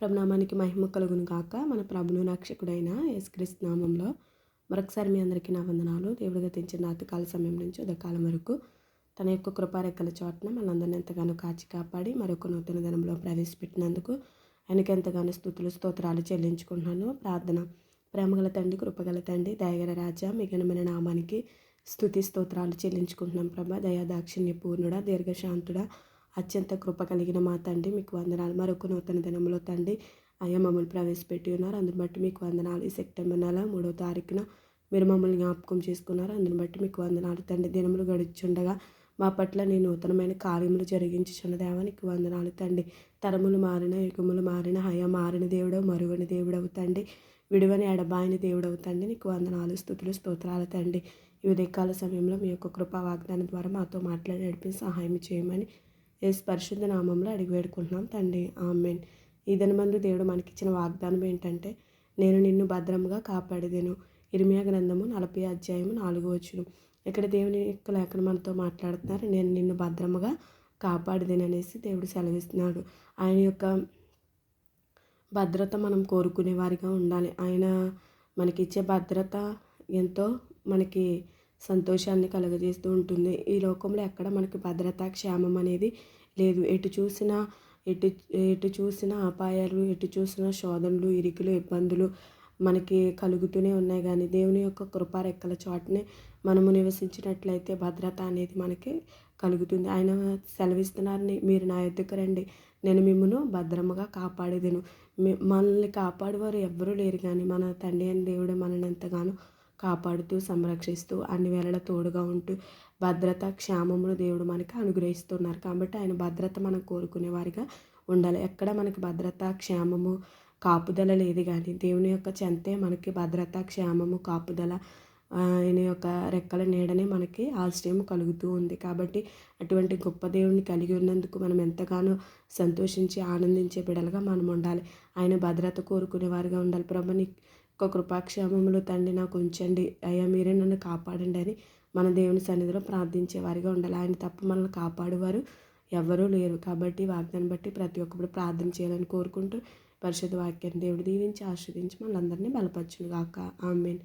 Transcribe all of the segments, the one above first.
ప్రభునామానికి మహిమ కలుగును కాక మన ప్రభును రక్షకుడైన యేసుక్రీస్తు నామంలో మరొకసారి మీ అందరికీ నా వందనాలు. దేవుడు గతించిన రాత్రికాల సమయం నుంచి ఉదకాలం వరకు తన యొక్క కృపారెక్కల చోటన మనందరిని ఎంతగానో కాచి కాపాడి మరొక నూతన దినంలో ప్రవేశపెట్టినందుకు ఆయనకి ఎంతగానో స్థుతులు స్తోత్రాలు చెల్లించుకుంటున్నాను. ప్రార్థన ప్రేమగల తండ్రి కృపగల తండ్రి దయగల రాజా మిగనమైన నామానికి స్థుతి స్తోత్రాలు చెల్లించుకుంటున్నాం. ప్రభా దయా దాక్షిణ్య పూర్ణుడా దీర్ఘశాంతుడా అత్యంత కృప కలిగిన మా తండ్రి మీకు వందనాలు. మరొక నూతన దినంలో తండ్రి అయ్యా మమ్మల్ని ప్రవేశపెట్టి ఉన్నారు. అందుని బట్టి మీకు వందనాలు. ఈ సెప్టెంబర్ నెల మూడో తారీఖున మీరు మమ్మల్ని జ్ఞాపకం చేసుకున్నారు. అందుని బట్టి మీకు వందనాలు. తండ్రి దినములు గడుచుండగా మా పట్ల నీ నూతనమైన కార్యములు జరిగించుచున్న నీకు వందనాలు. తండ్రి తరములు మారిన యుగములు మారిన హయ మారిన దేవుడవు మరువని దేవుడవు తండ్రి విడువని ఎడబాయిని దేవుడవు తండ్రి నీకు వందనాలు స్థుతులు స్తోత్రాలు తండ్రి. ఈ ఉదయకాల సమయంలో మీ యొక్క కృపా వాగ్దానం ద్వారా మాతో మాట్లాడి నడిపి సహాయం చేయమని ఏసు పరిశుద్ధ నామంలో అడిగి వేడుకుంటున్నాం తండ్రి. ఆమెన్. ఈ దినమందు దేవుడు మనకిచ్చిన వాగ్దానం ఏంటంటే నేను నిన్ను భద్రంగా కాపాడేదేను. ఇరిమియా గ్రంథము నలభై అధ్యాయము నాలుగు వచ్చును ఇక్కడ దేవుని యొక్క లేఖను మనతో మాట్లాడుతున్నారు. నేను నిన్ను భద్రముగా కాపాడదేననేసి దేవుడు సెలవిస్తున్నాడు. ఆయన యొక్క భద్రత మనం కోరుకునే వారిగా ఉండాలి. ఆయన మనకిచ్చే భద్రత ఎంతో మనకి సంతోషాన్ని కలుగజేస్తూ ఉంటుంది. ఈ లోకంలో ఎక్కడ మనకి భద్రత క్షేమం అనేది లేదు. ఎటు చూసినా ఎటు ఎటు చూసినా అపాయాలు ఎటు చూసినా శోధనలు ఇరుకులు ఇబ్బందులు మనకి కలుగుతూనే ఉన్నాయి. కానీ దేవుని యొక్క కృప రెక్కల చోటనే మనము నివసించినట్లయితే భద్రత అనేది మనకి కలుగుతుంది. ఆయన సెలవిస్తున్నారని మీరు నా ఎద్దుకు రండి. నేను మిమ్మల్ని భద్రముగా కాపాడేదను. మనల్ని కాపాడేవారు ఎవ్వరూ లేరు. కానీ మన తండ్రి అని దేవుడు మనల్ని ఎంతగానో కాపాడుతూ సంరక్షిస్తూ అన్ని వేళల తోడుగా ఉంటూ భద్రత క్షేమమును దేవుడు మనకి అనుగ్రహిస్తున్నారు. కాబట్టి ఆయన భద్రత మనం కోరుకునే వారిగా ఉండాలి. ఎక్కడ మనకి భద్రత క్షేమము కాపుదల లేదు కానీ దేవుని యొక్క చెంతే మనకి భద్రత క్షేమము కాపుదల ఆయన యొక్క రెక్కల నీడనే మనకి ఆశ్రయం కలుగుతూ ఉంది. కాబట్టి అటువంటి గొప్ప దేవుడిని కలిగి ఉన్నందుకు మనం ఎంతగానో సంతోషించి ఆనందించే బిడలుగా మనం ఉండాలి. ఆయన భద్రత కోరుకునే వారిగా ఉండాలి. ప్రభు ఒక కృపాక్షేమములు తండ్రి నాకు ఉంచండి. అయ్యా మీరే నన్ను కాపాడండి అని మన దేవుని సన్నిధిలో ప్రార్థించేవారిగా ఉండాలి. ఆయన తప్ప మనల్ని కాపాడేవారు ఎవరూ లేరు. కాబట్టి వాగ్దాన్ని బట్టి ప్రతి ఒక్కరు ప్రార్థన చేయాలని కోరుకుంటూ పరిషత్ వాక్యాన్ని దేవుడు దీవించి ఆస్వాదించి మనందరినీ బలపరచును గాక ఆమెన్.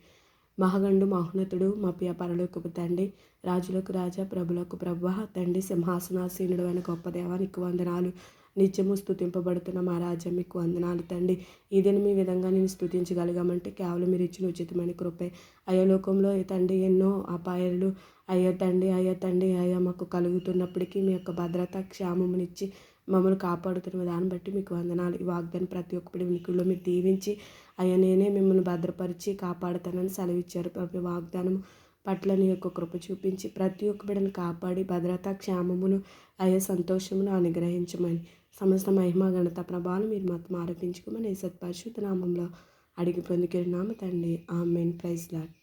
మహగండు మహోన్నతుడు మా ప్రియ పరలోకపు తండ్రి రాజులకు రాజా ప్రభులకు ప్రభు తండ్రి సింహాసనాసీనుడు అయిన గొప్ప దేవానికి వందనాలు. నిత్యము స్థుతింపబడుతున్న మా రాజ్యం మీకు వందనాలు తండ్రి. ఇదేని మీ విధంగా నేను స్థుతించగలిగామంటే కేవలం మీరు ఇచ్చిన ఉచితమైన కృపే. అయ్యో లోకంలో తండ్రి ఎన్నో అపాయాలు అయ్యా తండ్రి అయ్యా తండ్రి అయ్యా మాకు కలుగుతున్నప్పటికీ మీ యొక్క భద్రత క్షేమమునిచ్చి మమ్మల్ని కాపాడుతున్న దాన్ని బట్టి మీకు వందనాలు. ఈ వాగ్దాన్ని ప్రతి ఒక్కటి వినికుల్లో మీరు దీవించి అయ్యా నేనే మిమ్మల్ని భద్రపరిచి కాపాడుతానని సెలవిచ్చారు. ప్రతి వాగ్దానం పట్ల నీ యొక్క కృప చూపించి ప్రతి ఒక్క బిడ్డను కాపాడి భద్రత క్షేమమును అయ్యే సంతోషమును అనుగ్రహించమని సమస్త మహిమ గణత ప్రభావం మీరు మాత్రం ఆరోపించుకోమని సత్పరిశుద్ధ నామంలో అడిగి పొందుకెళ్ళినాము తండ్రి. Main praise lot